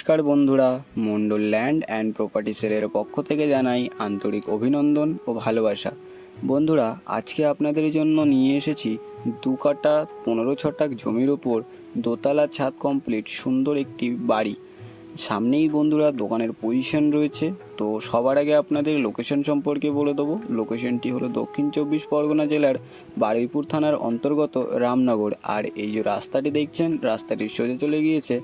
নমস্কার বন্ধুরা, Mondal land and property সেলের পক্ষ থেকে জানাই আন্তরিক অভিনন্দন ও ভালোবাসা। বন্ধুরা, আজকে আপনাদের জন্য নিয়ে এসেছি দু কাটা পনেরো ছটাক জমির ওপর দোতলা ছাদ কমপ্লিট সুন্দর একটি বাড়ি। সামনেই বন্ধুরা দোকানের পজিশন রয়েছে, তো সবার আগে আপনাদের লোকেশন সম্পর্কে বলে দেবো। লোকেশনটি হলো দক্ষিণ চব্বিশ পরগনা জেলার বারুইপুর থানার অন্তর্গত রামনগর। আর এই যে রাস্তাটি দেখছেন রাস্তাটি সোজা চলে গিয়েছে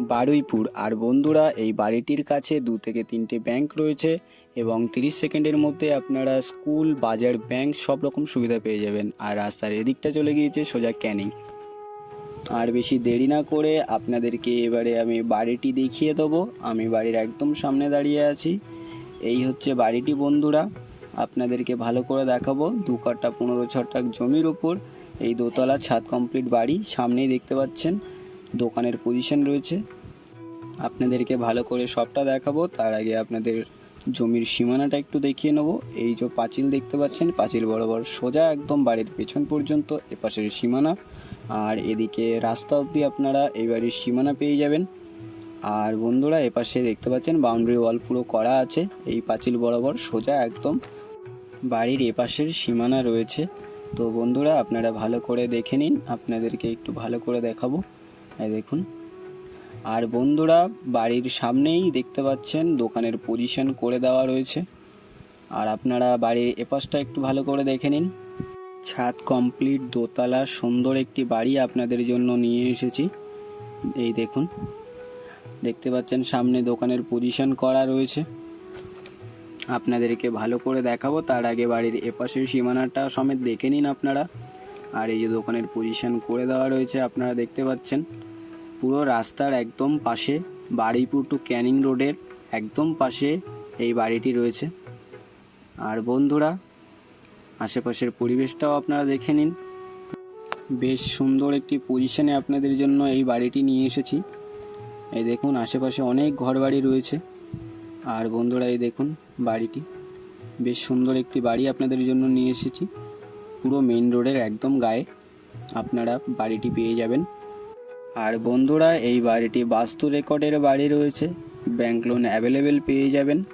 বারুইপুর। আর বন্ধুরা, এই বাড়িটির কাছে দু থেকে তিনটে ব্যাংক রয়েছে এবং তিরিশ সেকেন্ডের মধ্যে আপনারা স্কুল, বাজার, ব্যাংক সব রকম সুবিধা পেয়ে যাবেন। আর রাস্তার এদিকটা চলে গিয়েছে সোজা ক্যানিং। আর বেশি দেরি না করে আপনাদেরকে এবারে আমি বাড়িটি দেখিয়ে দেবো। আমি বাড়ির একদম সামনে দাঁড়িয়ে আছি। এই হচ্ছে বাড়িটি বন্ধুরা। আপনাদেরকে ভালো করে দেখাবো। দু কাটা পনেরো ছটাক জমির ওপর এই দোতলা ছাদ কমপ্লিট বাড়ি। সামনেই দেখতে পাচ্ছেন দোকানের পজিশন রয়েছে। আপনাদেরকে ভালো করে সবটা দেখাবো। তার আগে আপনাদের জমির সীমানাটা একটু দেখিয়ে নেব। এই যে পাঁচিল দেখতে পাচ্ছেন, পাঁচিল বরাবর সোজা একদম বাড়ির পেছন পর্যন্ত, এপাশের সীমানা। আর এদিকে রাস্তা অবধি আপনারা এই বাড়ির সীমানা পেয়ে যাবেন। আর বন্ধুরা, এপাশে দেখতে পাচ্ছেন বাউন্ডারি ওয়াল পুরো করা আছে। এই পাঁচিল বরাবর সোজা একদম বাড়ির এপাশের সীমানা রয়েছে। তো বন্ধুরা, আপনারা ভালো করে দেখে নিন। আপনাদেরকে একটু ভালো করে দেখাবো। দেখুন। আর বন্ধুরা, বাড়ির সামনেই দেখতে পাচ্ছেন, দোকানের পজিশন করে দেওয়া রয়েছে। আর আপনারা বাড়ির এপাশটা একটু ভালো করে দেখে নিন। ছাদ কমপ্লিট দোতলা, সুন্দর একটি বাড়ি আপনাদের জন্য নিয়ে এসেছি। এই দেখুন। দেখতে পাচ্ছেন, সামনে দোকানের পজিশন করা রয়েছে। আপনাদেরকে ভালো করে দেখাবো, তার আগে বাড়ির এপাশের সীমানাটা সমেত দেখে নিন আপনারা। আর এই যে দোকানের পজিশন করে দেওয়া রয়েছে, আপনারা দেখতে পাচ্ছেন। পুরো রাস্তার একদম পাশে বাড়িপুর টু ক্যানিং রোডের একদম পাশে এই বাড়িটি রয়েছে। আর বন্ধুরা, আশেপাশের পরিবেশটাও আপনারা দেখে নিন। বেশ সুন্দর একটি পজিশনে আপনাদের জন্য এই বাড়িটি নিয়ে এসেছি। এই দেখুন, আশেপাশে অনেক ঘরবাড়ি রয়েছে। আর বন্ধুরা, এই দেখুন বাড়িটি। বেশ সুন্দর একটি বাড়ি আপনাদের জন্য নিয়ে এসেছি। পুরো মেইন রোডের একদম গায়ে আপনারা বাড়িটি পেয়ে যাবেন। আর বন্ধুরা, এই বাড়িটি বাস্তু রেকর্ডের বাড়ি রয়েছে। ব্যাংক লোন অ্যাভেলেবেল পেয়ে যাবেন।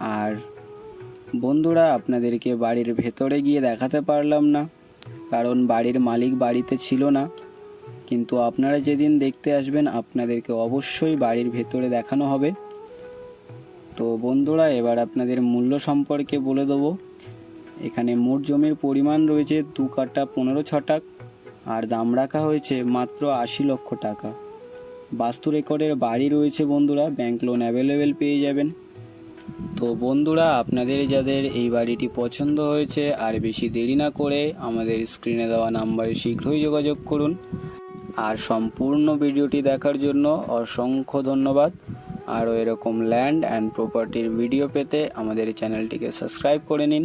আর বন্ধুরা, আপনাদেরকে বাড়ির ভেতরে গিয়ে দেখাতে পারলাম না, কারণ বাড়ির মালিক বাড়িতে ছিল না। কিন্তু আপনারা যেদিন দেখতে আসবেন, আপনাদেরকে অবশ্যই বাড়ির ভেতরে দেখানো হবে। তো বন্ধুরা, এবার আপনাদের মূল্য সম্পর্কে বলে দেবো। এখানে মোট জমির পরিমাণ রয়েছে দু কাটা পনেরো ছটাক আর দাম রাখা হয়েছে মাত্র আশি লক্ষ টাকা। বাস্তু রেকর্ডের বাড়ি রয়েছে বন্ধুরা, ব্যাংক লোন অ্যাভেলেবেল পেয়ে যাবেন। তো বন্ধুরা, আপনাদের যাদের এই বাড়িটি পছন্দ হয়েছে, আর বেশি দেরি না করে আমাদের স্ক্রিনে দেওয়া নাম্বারে শীঘ্রই যোগাযোগ করুন। আর সম্পূর্ণ ভিডিওটি দেখার জন্য অসংখ্য ধন্যবাদ। আরও এরকম ল্যান্ড অ্যান্ড প্রপার্টির ভিডিও পেতে আমাদের চ্যানেলটিকে সাবস্ক্রাইব করে নিন।